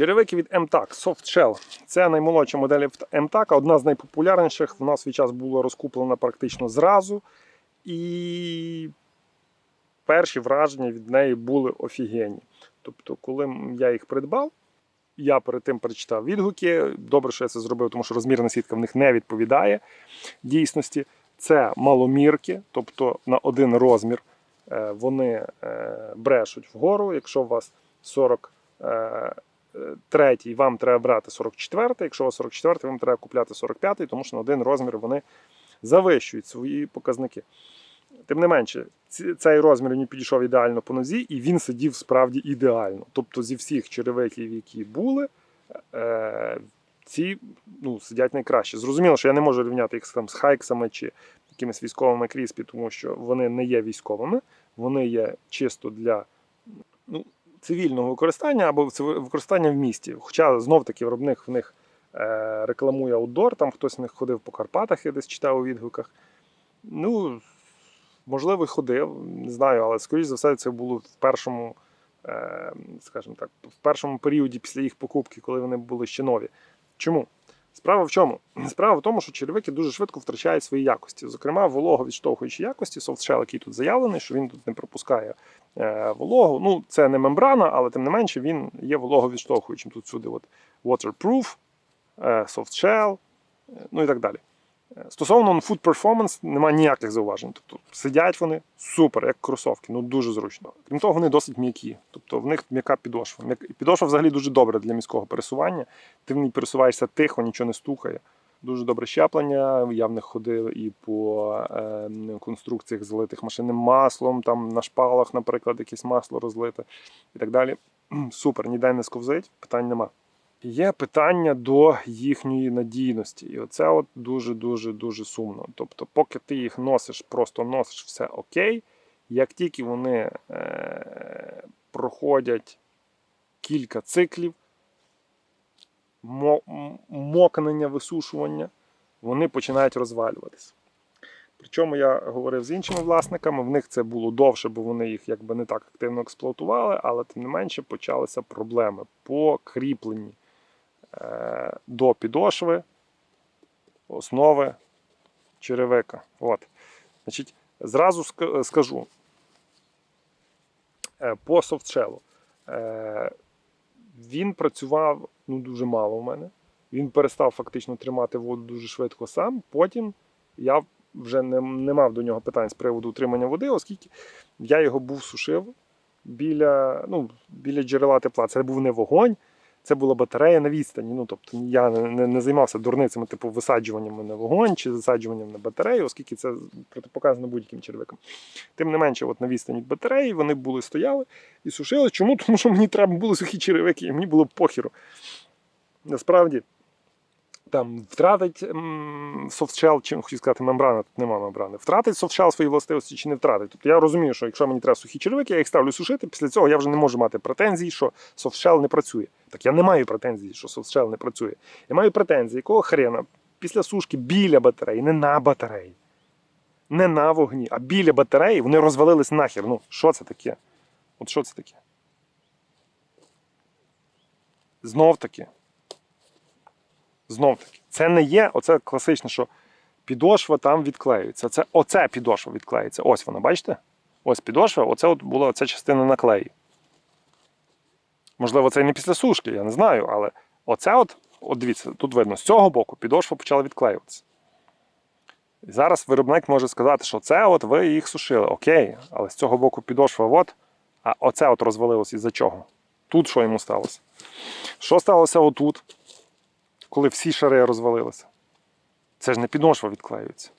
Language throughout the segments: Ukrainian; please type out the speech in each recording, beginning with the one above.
Черевики від MTAC Soft Shell. Це наймолодша модель MTAC, одна з найпопулярніших. Вона в свій час була розкуплена практично зразу. І перші враження від неї були офігенні. Тобто, коли я їх придбав, я перед тим перечитав відгуки. Добре, що я це зробив, тому що розмірна сітка в них не відповідає дійсності. Це маломірки, тобто на один розмір е, вони е, брешуть вгору. Якщо у вас 40 е, третій, вам треба брати 44, якщо у вас 44, вам треба купляти 45, тому що на один розмір вони завищують свої показники. Тим не менше, цей розмір мені підійшов ідеально по нозі, і він сидів справді ідеально. Тобто зі всіх черевиків, які були, ці ну, сидять найкраще. Зрозуміло, що я не можу рівняти їх там, з хайксами чи якимись військовими кріспі, тому що вони не є військовими, вони є чисто для ну, цивільного використання або використання в місті. Хоча знов таки виробник в них е, рекламує аутдор, там хтось в них ходив по Карпатах, я десь читав у відгуках. Ну, можливо, ходив, не знаю, але скоріш за все, це було в першому, е, скажімо так, в першому періоді після їх покупки, коли вони були ще нові. Чому? Справа в чому? Справа в тому, що черевики дуже швидко втрачають свої якості. Зокрема, волого відштовхуючі якості, софтшел, який тут заявлений, що він тут не пропускає е, вологу. Ну, це не мембрана, але тим не менше він є вологовідштовхуючим. Тут сюди от waterproof, е, soft shell, е, ну і так далі. Стосовно food performance немає ніяких зауважень. Тобто сидять вони супер, як кросовки, ну дуже зручно. Крім того, вони досить м'які. Тобто в них м'яка підошва. Підошва взагалі дуже добре для міського пересування. Ти в ній пересуваєшся тихо, нічого не стукає. Дуже добре щеплення. Я в них ходив і по е, конструкціях залитих машинним маслом, там на шпалах, наприклад, якесь масло розлите і так далі. Супер, ніде не сковзить, питань нема. Є питання до їхньої надійності, і оце от дуже дуже сумно. Тобто, поки ти їх носиш, просто носиш все окей. Як тільки вони е, проходять кілька циклів, мокнення, висушування, вони починають розвалюватися. Причому я говорив з іншими власниками, в них це було довше, бо вони їх якби не так активно експлуатували, але тим не менше почалися проблеми по кріпленні до підошви основи черевика. От. Значить, зразу скажу е, по софтшелу. Е, він працював ну, дуже мало в мене. Він перестав фактично тримати воду дуже швидко сам. Потім я вже не, не мав до нього питань з приводу утримання води, оскільки я його був сушив біля, ну, біля джерела тепла. Це був не вогонь, це була батарея на відстані. Ну, тобто я не, не, не займався дурницями, типу висаджуванням на вогонь чи засаджуванням на батарею, оскільки це протипоказано будь-яким червикам. Тим не менше, от на відстані від батареї вони були стояли і сушили. Чому? Тому що мені треба були сухі черевики, і мені було похіру. Насправді, там втратить софтшел, чи хотів сказати, мембрана, тут немає мембрани. Втратить софтшел свої властивості чи не втратить. Тобто я розумію, що якщо мені треба сухі черевики, я їх ставлю сушити. Після цього я вже не можу мати претензій, що софтшел не працює. Так я не маю претензій, що софтшел не працює. Я маю претензії, якого хрена після сушки біля батареї, не на батареї, не на вогні, а біля батареї вони розвалились нахер. Ну, що це таке? От що це таке? Знов таки. Знов таки. Це не є оце класичне, що підошва там відклеюється. Це оце підошва відклеюється. Ось вона, бачите? Ось підошва, оце от була ця частина наклеї. Можливо, це і не після сушки, я не знаю, але оце от, от дивіться, тут видно, з цього боку підошва почала відклеюватися. І зараз виробник може сказати, що це от ви їх сушили. Окей, але з цього боку підошва от, а оце от розвалилось із-за чого? Тут що йому сталося? Що сталося отут? Коли всі шари розвалилися. Це ж не підошва відклеюється.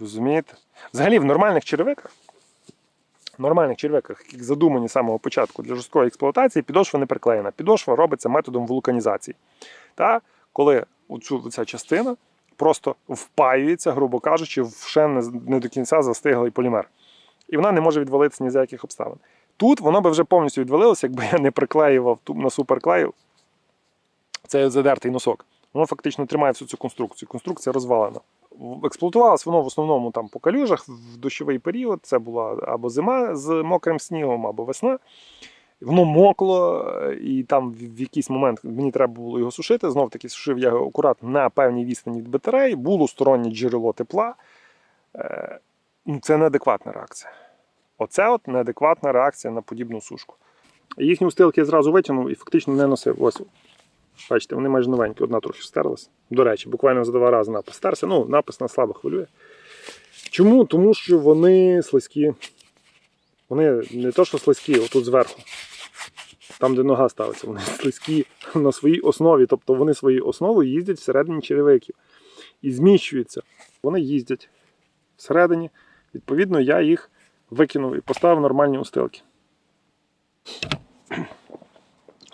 Розумієте? Взагалі, в нормальних черевиках, в нормальних черевиках, які задумані з самого початку для жорсткої експлуатації, підошва не приклеєна. Підошва робиться методом вулканізації. Та коли оцю, ця частина просто впаюється, грубо кажучи, в ще не, до кінця застиглий полімер. І вона не може відвалитися ні за яких обставин. Тут воно би вже повністю відвалилося, якби я не приклеював на суперклею цей задертий носок. Воно фактично тримає всю цю конструкцію. Конструкція розвалена. Експлуатувалось воно в основному там по калюжах в дощовий період. Це була або зима з мокрим снігом, або весна. Воно мокло, і там в якийсь момент мені треба було його сушити. Знов таки сушив я його акуратно на певній відстані від батареї. Було стороннє джерело тепла. Е, ну, Це неадекватна реакція. Оце от неадекватна реакція на подібну сушку. Їхні устилки я зразу витягнув і фактично не носив. Ось, бачите, вони майже новенькі, одна трохи стерлась. До речі, буквально за два рази напис стерся. Ну, напис на слабо хвилює. Чому? Тому що вони слизькі. Вони не то, що слизькі, отут зверху. Там, де нога ставиться, вони слизькі на своїй основі. Тобто вони своєю основою їздять всередині черевиків і зміщуються. Вони їздять всередині. Відповідно, я їх викинув і поставив нормальні устилки.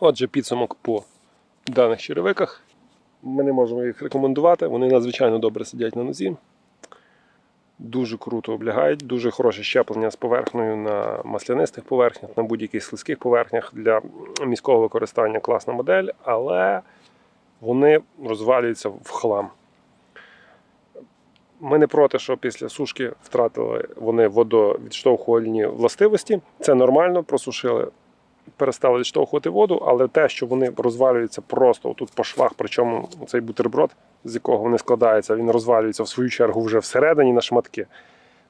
Отже, підсумок по даних черевиках. Ми не можемо їх рекомендувати. Вони надзвичайно добре сидять на нозі. Дуже круто облягають, дуже хороше щеплення з поверхнею на маслянистих поверхнях, на будь-яких слизьких поверхнях для міського використання класна модель, але вони розвалюються в хлам. Ми не проти, що після сушки втратили вони водовідштовхувальні властивості. Це нормально, просушили, перестали відштовхувати воду, але те, що вони розвалюються просто тут по швах, причому цей бутерброд, з якого вони складаються, він розвалюється в свою чергу вже всередині на шматки.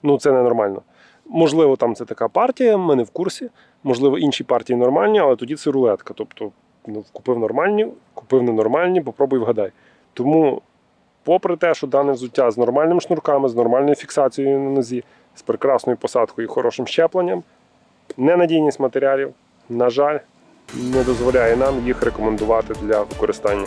Ну це ненормально. Можливо, там це така партія, ми не в курсі. Можливо, інші партії нормальні, але тоді це рулетка. Тобто, ну, купив нормальні, купив ненормальні, попробуй вгадай. Тому, попри те, що дане взуття з нормальними шнурками, з нормальною фіксацією на нозі, з прекрасною посадкою і хорошим щепленням, ненадійність матеріалів, на жаль, не дозволяє нам їх рекомендувати для використання.